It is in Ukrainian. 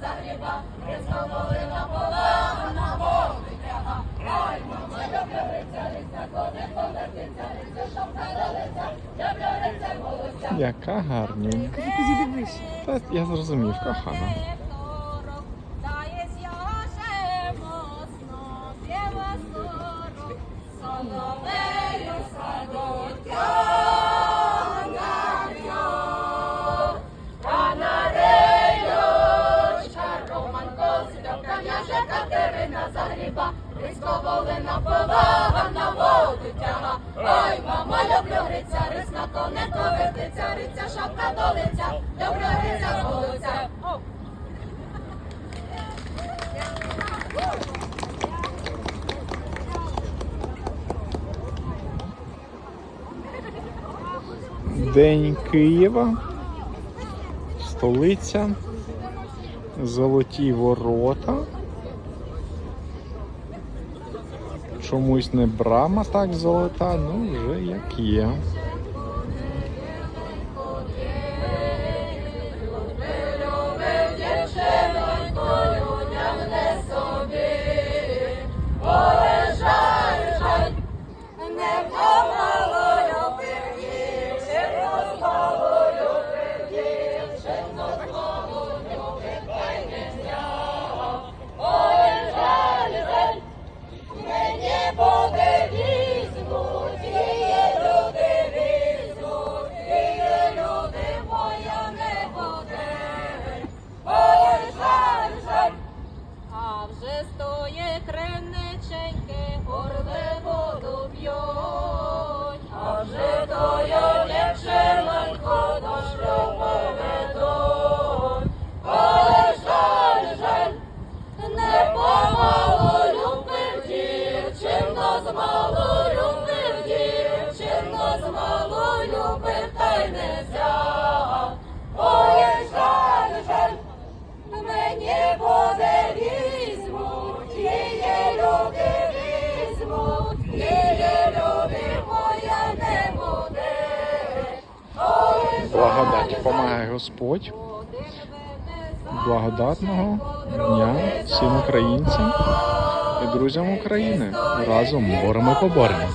загріба, Христоволина полагана, молитяга. Ой, мама, люблю риця, риця, коли повертиться, шапка до лиця, люблю риця, молиться. Яка гарненька. Та я зрозумів, кохана. Соловею Загріба, Ризько волина повага на воду тяга. Ой, мама, люблю гриця, рис на конеко вертиться, риця, шапка до лиця, люблю гриця, голиця. День Києва, столиця, золоті ворота. Чомусь не брама так золота, ну вже як є. Не Ой, Благодать помагає Господь. Благодатного дня всім українцям і друзям України. Разом боремо поборемо.